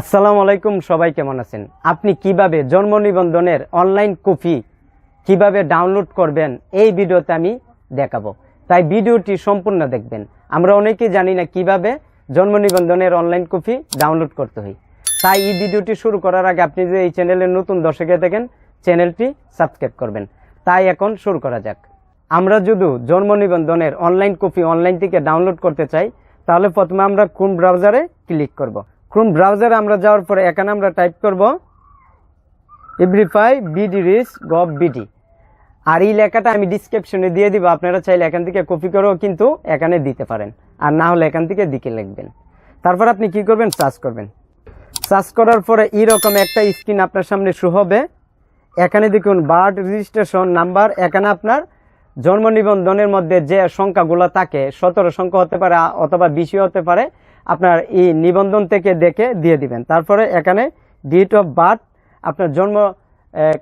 আসসালামু আলাইকুম, সবাই কেমন আছেন? আপনি কীভাবে জন্ম নিবন্ধনের অনলাইন কপি কীভাবে ডাউনলোড করবেন? এই ভিডিওতে আমি দেখাবো। তাই ভিডিওটি সম্পূর্ণ দেখবেন। আমরা অনেকেই জানি না কীভাবে জন্ম নিবন্ধনের অনলাইন কপি ডাউনলোড করতে হয়। তাই এই ভিডিওটি শুরু করার আগে আপনি যদি এই চ্যানেলের নতুন দর্শকে দেখেন চ্যানেলটি সাবস্ক্রাইব করবেন। তাই এখন শুরু করা যাক। আমরা যদি জন্ম নিবন্ধনের অনলাইন কপি অনলাইন থেকে ডাউনলোড করতে চাই, তাহলে প্রথমে আমরা কোন ব্রাউজারে ক্লিক করব? ক্রোম ব্রাউজারে আমরা যাওয়ার পরে এখানে আমরা টাইপ করব everify BD RIS gov BD আর এই লেখাটা আমি ডিসক্রিপশনে দিয়ে দিব, আপনারা চাইলে এখান থেকে কপি করেও কিন্তু এখানে দিতে পারেন। আর না হলে এখান থেকে দিকে লিখবেন। তারপর আপনি কি করবেন? সার্চ করবেন। সার্চ করার পরে এইরকম একটা স্ক্রিন আপনার সামনে শো হবে। এখানে দেখুন বার্ড রেজিস্ট্রেশন নাম্বার এখানে আপনার জন্ম নিবন্ধনের মধ্যে যে সংখ্যাগুলো থাকে, সতেরো সংখ্যা হতে পারে অথবা বেশি হতে পারে, আপনার এই নিবন্ধন থেকে দেখে দিয়ে দিবেন। তারপরে এখানে ডেট অফ বার্থ আপনার জন্ম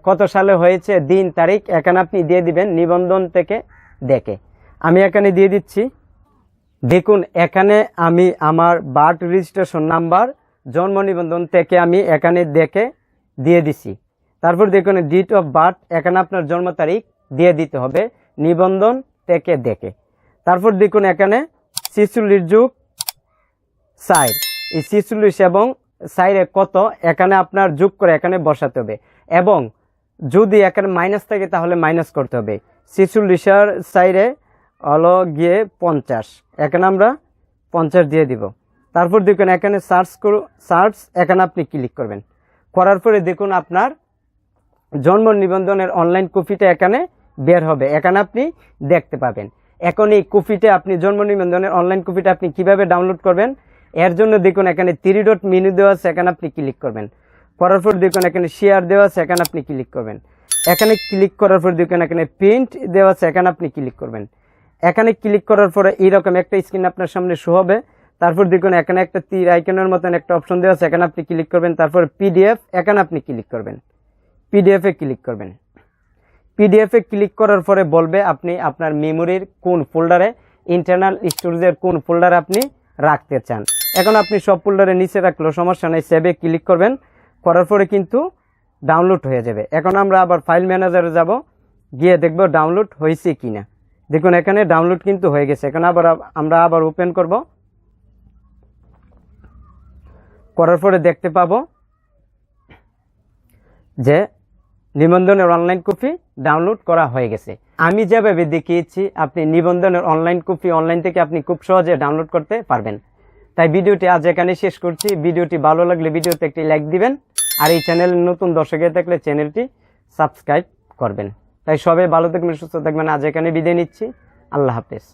কত সালে হয়েছে, দিন, তারিখ, এখানে আপনি দিয়ে দিবেন নিবন্ধন থেকে দেখে। আমি এখানে দিয়ে দিচ্ছি। দেখুন, এখানে আমি আমার বার্থ রেজিস্ট্রেশন নাম্বার জন্ম নিবন্ধন থেকে আমি এখানে দেখে দিয়ে দিছি। তারপর দেখুন ডেট অফ বার্থ এখানে আপনার জন্ম তারিখ দিয়ে দিতে হবে। নিবন্ধন থেকে দেখে। তারপর দেখুন এখানে শিশুলির যুগ সাইড এই শিশুলিশ এবং সাইডে কত? এখানে আপনার যোগ করে এখানে বসাতে হবে। এবং যদি এখানে মাইনাস থাকে তাহলে মাইনাস করতে হবে। শিশুলিশার সাইডে হলো গিয়ে পঞ্চাশ। এখানে আমরা পঞ্চাশ দিয়ে দিব। তারপর দেখুন এখানে সার্চ করু সার্চ এখানে আপনি ক্লিক করবেন। করার পরে দেখুন আপনার জন্ম নিবন্ধনের অনলাইন কপিটা এখানে বের হবে। এখানে আপনি দেখতে পাবেন। এখন এই কপিটা আপনি জন্ম নিবন্ধনের অনলাইন কপিটা আপনি কীভাবে ডাউনলোড করবেন, এর জন্য দেখুন এখানে থ্রি ডট মেনু দেওয়া আছে, এখানে আপনি ক্লিক করবেন। করার পর দেখুন এখানে শেয়ার দেওয়া আছে, এখানে আপনি ক্লিক করবেন। এখানে ক্লিক করার পর দেখুন এখানে প্রিন্ট দেওয়া আছে, এখানে আপনি ক্লিক করবেন। এখানে ক্লিক করার পরে এইরকম একটা স্ক্রিন আপনার সামনে শো হবে। তারপর দেখুন এখানে একটা তীর আইকনের মতন একটা অপশন দেওয়া আছে, এখানে আপনি ক্লিক করবেন। তারপর পিডিএফ এখানে আপনি ক্লিক করবেন। পিডিএফে ক্লিক করবেন। পিডিএফ ক্লিক করার পরে বলবে আপনি আপনার মেমোরির কোন ফোল্ডারে ইন্টারনাল স্টোরেজের কোন ফোল্ডারে আপনি রাখতে চান। এখন আপনি সব ফোল্ডারে নিচে রাখলেও সমস্যা নেই সেভে ক্লিক করবেন, করার পরে কিন্তু ডাউনলোড হয়ে যাবে। এখন আমরা আবার ফাইল ম্যানেজারে যাব, গিয়ে দেখব ডাউনলোড হয়েছে কিনা। দেখুন, এখানে ডাউনলোড কিন্তু হয়ে গেছে। এখন আবার আমরা আবার ওপেন করব। করার পরে দেখতে পাবো যে নিবন্ধনের অনলাইন কপি ডাউনলোড করা হয়ে গেছে। আমি যেভাবে দেখিয়েছি, আপনি নিবন্ধনের অনলাইন কপি অনলাইন থেকে আপনি খুব সহজে ডাউনলোড করতে পারবেন। তাই ভিডিওটি আজ এখানে শেষ করছি। ভিডিওটি ভালো লাগলে ভিডিওতে একটি লাইক দিবেন, আর এই চ্যানেলের নতুন দর্শকের থাকলে চ্যানেলটি সাবস্ক্রাইব করবেন। তাই সবাই ভালো থাকবেন, সুস্থ থাকবেন। আজ এখানে বিদায় নিচ্ছি। আল্লাহ হাফেজ।